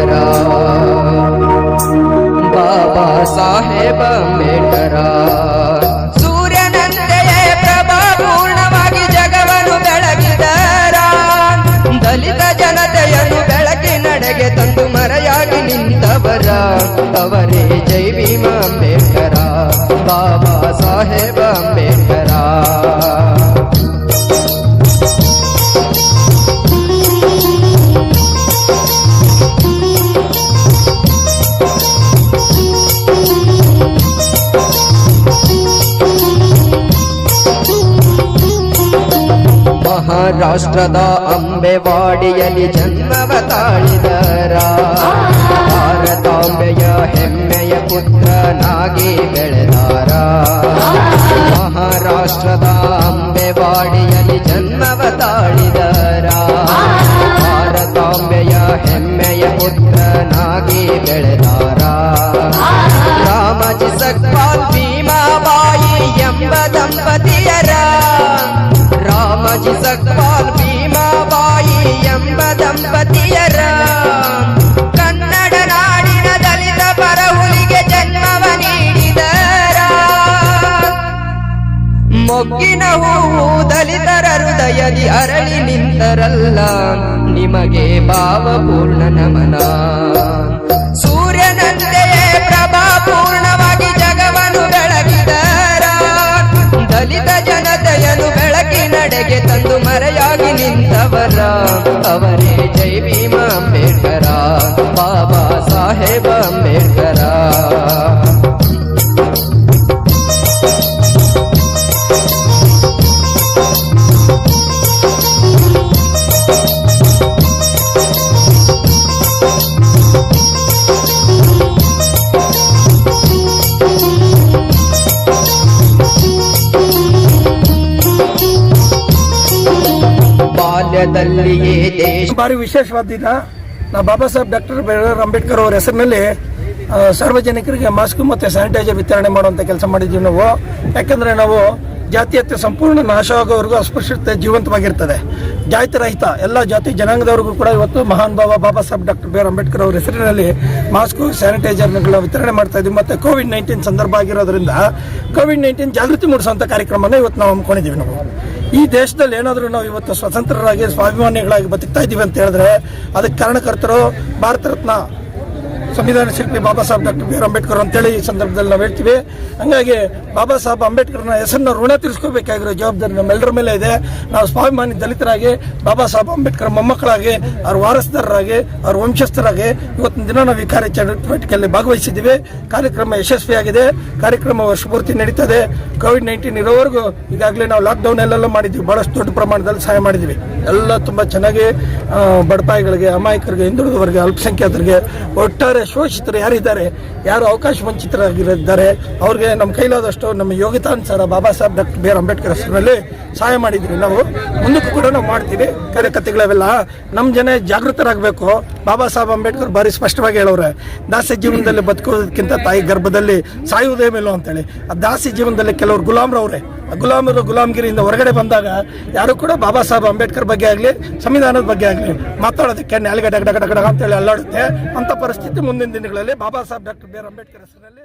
ಅಂಬೇಡ್ಕರ ಬಾಬಾ ಸಾಹೇಬ ಅಂಬೇಡ್ಕರ. ಸೂರ್ಯನಂತೆಯೇ ಪ್ರಭಾಪೂರ್ಣವಾಗಿ ಜಗವನ್ನು ಬೆಳಗಿದರ. ದಲಿತ ಜನತೆಯನ್ನು ಬೆಳಕಿನಡೆಗೆ ತಂದು ಮರೆಯಾಗಿ ನಿಂತವರ. ಅವರೇ ಜೈ ಭೀಮ ಅಂಬೇಡ್ಕರ. ಬಾಬಾ ಸಾಹೇಬ ಅಂಬೇಡ್ಕರ. ಮಹಾರಾಷ್ಟ್ರದ ಅಂಬೆವಾಡಿಯಲ್ಲಿ ಜನ್ಮವ ತಾಳಿದರ. ಭಾರತಾಂಬೆಯ ಹೆಮ್ಮೆಯ ಪುತ್ರನಾಗಿ ಬೆಳೆದಾರ. ಮಹಾರಾಷ್ಟ್ರದ ಅಂಬೆವಾಡಿಯಲ್ಲಿ ಜನ್ಮವ ತಾಳಿದರ. ಭಾರತಾಂಬೆಯ ಹೆಮ್ಮೆಯ ಪುತ್ರನಾಗಿ ಬೆಳೆದಾರ. ರಾಮಜಿ ಸಕ್ಪಾಲ್ ಎಂಬ ದಂಪತಿಯರ. ಕನ್ನಡ ನಾಡಿನ ದಲಿತ ಪರಹುಲಿಗೆ ಜನ್ಮವ ನೀಡಿದರ. ಮೊಗ್ಗಿನ ಹೂವು ದಲಿತರ ಹೃದಯದಿ ಅರಳಿ ನಿಂತರಲ್ಲ. ನಿಮಗೆ ಭಾವಪೂರ್ಣ ನಮನ. ಸೂರ್ಯನಂತೆಯೇ ಪ್ರಭಾಪೂರ್ಣವಾಗಿ ಜಗವನ್ನು ಬೆಳಗಿದರ. ದಲಿತ ಜನತೆಯನ್ನು ಬೆಳಕಿನಡೆಗೆ ತಂದು ಮರೆಯಾಗಿ ನಿಂತವರ ಅವರೇ ಬಾಲ್ಯದಲ್ಲಿಯೇ ದೇಶ. ಭಾರಿ ವಿಶೇಷವಾದ ದಿನ. ನಾ Baba Saheb doctor B R Ambedkar ಅವರ ಹೆಸರಿನಲ್ಲಿ ಸಾರ್ವಜನಿಕರಿಗೆ ಮಾಸ್ಕ್ ಮತ್ತು ಸ್ಯಾನಿಟೈಸರ್ ವಿತರಣೆ ಮಾಡುವಂಥ ಕೆಲಸ ಮಾಡಿದ್ದೀವಿ ನಾವು. ಯಾಕಂದರೆ ನಾವು ಜಾತಿಯತೆ ಸಂಪೂರ್ಣ ನಾಶ ಆಗೋವರೆಗೂ ಅಸ್ಪೃಶ್ಯತೆ ಜೀವಂತವಾಗಿರ್ತದೆ. ಜಾತಿ ರಹಿತ ಎಲ್ಲ ಜಾತಿ ಜನಾಂಗದವರಿಗೂ ಕೂಡ ಇವತ್ತು ಮಹಾನ್ Baba Baba Saheb doctor B R Ambedkar ಅವರ ಹೆಸರಿನಲ್ಲಿ ಮಾಸ್ಕು ಸ್ಯಾನಿಟೈಸರ್ಗಳ ವಿತರಣೆ ಮಾಡ್ತಾ ಇದ್ದೀವಿ. ಮತ್ತು ಕೋವಿಡ್ ನೈನ್ಟೀನ್ ಸಂದರ್ಭ ಆಗಿರೋದ್ರಿಂದ ಕೋವಿಡ್ ನೈನ್ಟೀನ್ ಜಾಗೃತಿ ಮೂಡಿಸುವಂಥ ಕಾರ್ಯಕ್ರಮನ ಇವತ್ತು ನಾವು ಹಮ್ಮಿಕೊಂಡಿದ್ದೀವಿ ನಾವು. ಈ ದೇಶದಲ್ಲಿ ಏನಾದರೂ ನಾವು ಇವತ್ತು ಸ್ವತಂತ್ರರಾಗಿ, ಸ್ವಾಭಿಮಾನಿಗಳಾಗಿ ಬದುಕ್ತಾ ಇದ್ದೀವಿ ಅಂತ ಹೇಳಿದ್ರೆ, ಅದಕ್ಕೆ ಕಾರಣಕರ್ತರು ಭಾರತ ರತ್ನ ಸಂವಿಧಾನ ಶಿಲ್ಪಿ Baba Saheb doctor B R Ambedkar ಅಂತೇಳಿ ಈ ಸಂದರ್ಭದಲ್ಲಿ ನಾವು ಹೇಳ್ತೀವಿ. ಹಂಗಾಗಿ ಬಾಬಾ ಸಾಹೇಬ್ ಅಂಬೇಡ್ಕರ್ನ ಹೆಸರನ್ನ ಋಣ ತೀರಿಸ್ಕೋಬೇಕಾಗಿರೋ ಜವಾಬ್ದಾರಿ ನಮ್ಮೆಲ್ಲರ ಮೇಲೆ ಇದೆ. ನಾವು ಸ್ವಾಭಿಮಾನಿ ದಲಿತರಾಗಿ, ಬಾಬಾ ಸಾಹೇಬ್ ಅಂಬೇಡ್ಕರ್ ಮೊಮ್ಮಕ್ಕಳಾಗಿ, ಅವ್ರ ವಾರಸದಾರರಾಗಿ, ಅವ್ರ ವಂಶಸ್ಥರಾಗಿ ಇವತ್ತಿನ ದಿನ ನಾವು ಈ ಕಾರ್ಯ ಚಟುವಟಿಕೆಯಲ್ಲಿ ಭಾಗವಹಿಸಿದ್ದೀವಿ. ಕಾರ್ಯಕ್ರಮ ಯಶಸ್ವಿಯಾಗಿದೆ. ಕಾರ್ಯಕ್ರಮ ವರ್ಷ ಪೂರ್ತಿ ನಡೀತದೆ. ಕೋವಿಡ್ ನೈನ್ಟೀನ್ ಇರೋವರೆಗೂ ಈಗಾಗಲೇ ನಾವು ಲಾಕ್ಡೌನ್ ಎಲ್ಲೆಲ್ಲ ಮಾಡಿದ್ವಿ ಬಹಳಷ್ಟು ದೊಡ್ಡ ಪ್ರಮಾಣದಲ್ಲಿ ಸಹಾಯ ಮಾಡಿದ್ವಿ ಎಲ್ಲ ತುಂಬ ಚೆನ್ನಾಗಿ ಬಡಪಾಯಿಗಳಿಗೆ, ಅಮಾಯಕರಿಗೆ, ಹಿಂದುಳಿದವರಿಗೆ, ಅಲ್ಪಸಂಖ್ಯಾತರಿಗೆ, ಒಟ್ಟಾರೆ ಶೋಷಿತರು ಯಾರಿದ್ದಾರೆ, ಯಾರು ಅವಕಾಶ ವಂಚಿತರಾಗಿರಿದ್ದಾರೆ ಅವ್ರಿಗೆ ನಮ್ಮ ಕೈಲಾದಷ್ಟು ನಮ್ಮ ಯೋಗ್ಯತಾನುಸಾರ Baba Saheb doctor B R Ambedkar ಹೆಸರಿನಲ್ಲಿ ಸಹಾಯ ಮಾಡಿದ್ವಿ ನಾವು ಮುಂದಕ್ಕೂ ಕೂಡ ನಾವು ಮಾಡ್ತೀವಿ ಕಾರ್ಯಕರ್ತೆಗಳವೆಲ್ಲ ನಮ್ಮ ಜನ ಜಾಗೃತರಾಗಬೇಕು. ಬಾಬಾ ಸಾಹೇಬ್ ಅಂಬೇಡ್ಕರ್ ಬಾರಿ ಸ್ಪಷ್ಟವಾಗಿ ಹೇಳೋರೆ ದಾಸ್ಯ ಜೀವನದಲ್ಲಿ ಬದುಕೋದಕ್ಕಿಂತ ತಾಯಿ ಗರ್ಭದಲ್ಲಿ ಸಾಯುವುದೇ ಮೇಲೋ ಅಂತೇಳಿ. ಆ ದಾಸಿ ಜೀವನದಲ್ಲಿ ಕೆಲವರು ಗುಲಾಮ್ರವ್ರೆ. ಗುಲಾಮರು ಗುಲಾಮಗಿರಿಯಿಂದ ಹೊರಗಡೆ ಬಂದಾಗ ಯಾರು ಕೂಡ ಬಾಬಾ ಸಾಹೇಬ್ ಅಂಬೇಡ್ಕರ್ ಬಗ್ಗೆ ಆಗಲಿ, ಸಂವಿಧಾನದ ಬಗ್ಗೆ ಆಗಲಿ ಮಾತಾಡೋದಕ್ಕೆ ನಾಲ್ಗೆ ಡಗ ಡಗ ಡಗ ಡಗ ಅಂತೇಳಿ ಅಲ್ಲಾಡುತ್ತೆ. ಅಂತ ಪರಿಸ್ಥಿತಿ ಮುಂದಿನ ದಿನಗಳಲ್ಲಿ Baba Saheb doctor B R Ambedkar ಹೆಸರಿನಲ್ಲಿ